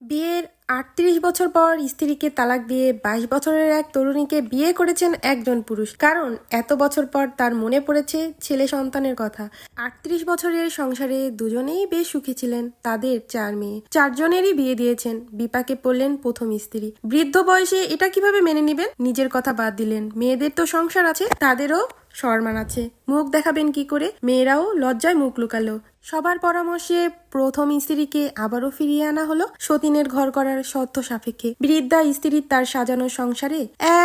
বিয়ের আটত্রিশ বছর পর স্ত্রীকে তালাক দিয়ে বাইশ বছরের এক তরুণীকে বিয়ে করেছেন একজন পুরুষ। কারণ এত বছর পর তার মনে পড়েছে ছেলে সন্তানের কথা। আটত্রিশ বছরের সংসারে দুজনেই বেশ সুখী ছিলেন, তাদের চার মেয়ে। চারজনেরই বিয়ে দিয়েছেন, বিপাকে পড়লেন প্রথম স্ত্রী। বৃদ্ধ বয়সে এটা কীভাবে মেনে নিবেন? নিজের কথা বাদ দিলেন। মেয়েদের তো সংসার আছে, তাদেরও সম্মান আছে। মুখ দেখাবেন কি করে? মেয়েরাও লজ্জায় মুখ লুকালো। সবার পরামর্শে প্রথম স্ত্রীকে আবারও ফিরিয়ে আনা হলো সতীনের ঘর করার শর্ত সাপেক্ষে। বৃদ্ধা স্ত্রীর তার সাজানো সংসারে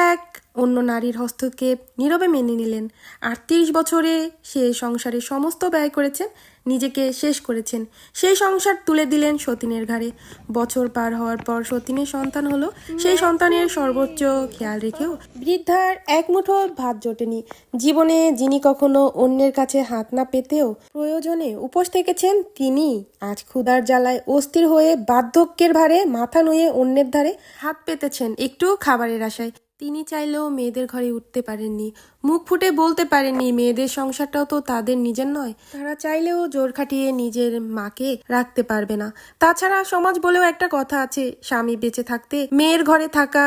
এক অন্য নারীর হস্তক্ষেপ নীরবে মেনে নিলেন। আটত্রিশ বছরে সে সংসারে সমস্ত ব্যয় করেছেন, নিজেকে শেষ করেছেন। সেই সংসার তুলে দিলেন সতীনের ঘাড়ে। বছর পার হওয়ার পর সতীনের সন্তান হলো। সেই সন্তানের সর্বোচ্চ খেয়াল রেখেও বৃদ্ধার এক মুঠো ভাত জোটেনি। জীবনে যিনি কখনো অন্যের কাছে হাত না পেতেও প্রয়োজনে উপোস থেকেছেন, তিনি আজ ক্ষুধার জ্বালায় অস্থির হয়ে বার্ধক্যের ভারে মাথা নুয়ে অন্যের ধারে হাত পেতেছেন একটু খাবারের আশায়। তিনি চাইলেও মেয়েদের ঘরে উঠতে পারেননি, মুখ ফুটে বলতে পারেননি, মেয়েদের সংসারটাও তো তাদের নিজের নয়। তারা চাইলেও জোর খাটিয়ে নিজের মাকে রাখতে পারবে না। তাছাড়া সমাজ বলেও একটা কথা আছে, স্বামী বেঁচে থাকতে মেয়ের ঘরে থাকা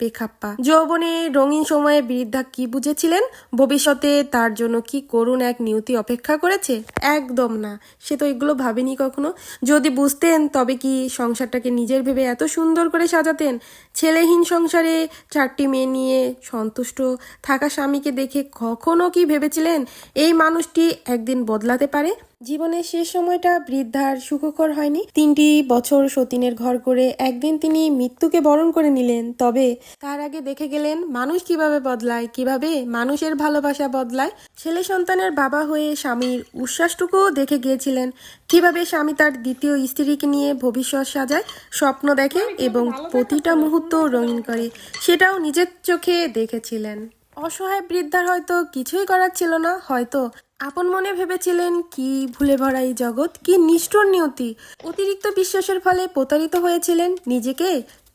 বেখাপ্পা। যৌবনে রঙিন সময়ে বৃদ্ধা কি বুঝেছিলেন? ভবিষ্যতে তার জন্য কি করুণ এক নিয়তি অপেক্ষা করেছে? একদম না। সে তো এগুলো ভাবেনি কখনো। যদি বুঝতেন, তবে কি সংসারটাকে নিজের ভেবে এত সুন্দর করে সাজাতেন? ছেলেহীন সংসারে চারটি মেয়ে নিয়ে সন্তুষ্ট থাকা স্বামীকে দেখে কখনো কি ভেবেছিলেন, এই মানুষটি একদিন বদলাতে পারে? জীবনের শেষ সময়টা বৃদ্ধার সুখকর হয়নি। তিনটি বছর সতীনের ঘর করে একদিন তিনি মৃত্যুকে বরণ করে নিলেন, তবে তার আগে দেখে গেলেন মানুষ কীভাবে বদলায়, কীভাবে মানুষের ভালোবাসা বদলায়। ছেলে সন্তানের বাবা হয়ে স্বামীর উচ্ছ্বাসটুকুও দেখে গিয়েছিলেন, কীভাবে স্বামী তার দ্বিতীয় স্ত্রীকে নিয়ে ভবিষ্যৎ সাজায়, স্বপ্ন দেখে এবং প্রতিটা মুহূর্ত রঙিন করে, সেটাও নিজের চোখে দেখেছিলেন। অসহায় বৃদ্ধার হয়তো কিছুই করার ছিল না, হয়তো আপন মনে ভেবেছিলেন, কি ভুলে ভরা এই জগৎ, কি নিষ্ঠুর নিয়তি। অতিরিক্ত বিশ্বাসের ফলে প্রতারিত হয়েছিলেন নিজেকে,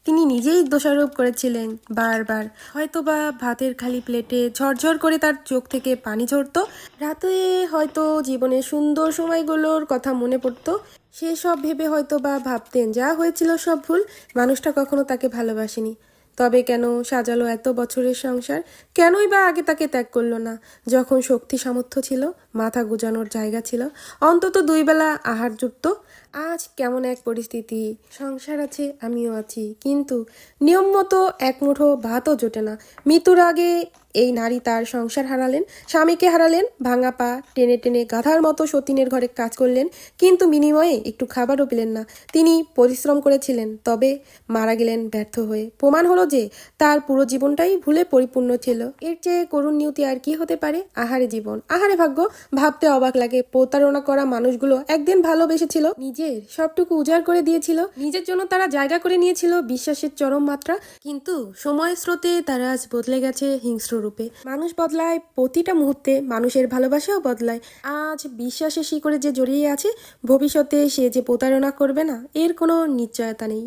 তিনি নিজেই দোষারোপ করেছিলেন বারবার। হয়তোবা ভাতের খালি প্লেটে ঝরঝর করে তার চোখ থেকে পানি ঝরতো, রাতে হয়তো জীবনের সুন্দর সময়গুলোর কথা মনে পড়তো। সেসব ভেবে হয়তো বা ভাবতেন, যা হয়েছিল সব ভুল, মানুষটা কখনো তাকে ভালোবাসেনি। তবে কেন সাজালো এত বছরের সংসার? কেনই বা আগে তাকে ত্যাগ করল না? যখন শক্তি সামর্থ্য ছিল, মাথা গুজানোর জায়গা ছিল, অন্তত দুই বেলা আহার যুক্ত আজ কেমন এক পরিস্থিতি? সংসার আছে, আমিও আছি। কিন্তু নিয়ম মতো এক মুঠো ভাতও জোটে না। মৃত্যুর আগে এই নারী তার সংসার হারালেন, স্বামীকে হারালেন, ভাঙা পা, টেনে টেনে গাধার মতো সতীনের ঘরে কাজ করলেন, কিন্তু বিনিময়ে একটু খাবারও পেলেন না। তিনি পরিশ্রম করেছিলেন, তবে মারা গেলেন ব্যর্থ হয়ে। প্রমাণ হলো যে তার পুরো জীবনটাই ভুলে পরিপূর্ণ ছিল। এর চেয়ে করুণ নিয়তি আর কি হতে পারে? আহারে জীবন। আহারে ভাগ্য। ভাবতে অবাক লাগে। প্রতারণা করা মানুষগুলো একদিন ভালোবেসেছিল। নিজের সবটুকু উজাড় করে দিয়েছিল। নিজের জন্য তারা জায়গা করে নিয়েছিল বিশ্বাসের চরম মাত্রা। কিন্তু সময়ের স্রোতে তারা আজ বদলে গেছে হিংস্র রূপে। মানুষ বদলায়, প্রতিটা মুহূর্তে মানুষের ভালোবাসাও বদলায়। আজ বিশ্বাসের শিকড়ে যে জড়িয়ে আছে, ভবিষ্যতে সে যে প্রতারণা করবে না, এর কোনো নিশ্চয়তা নেই।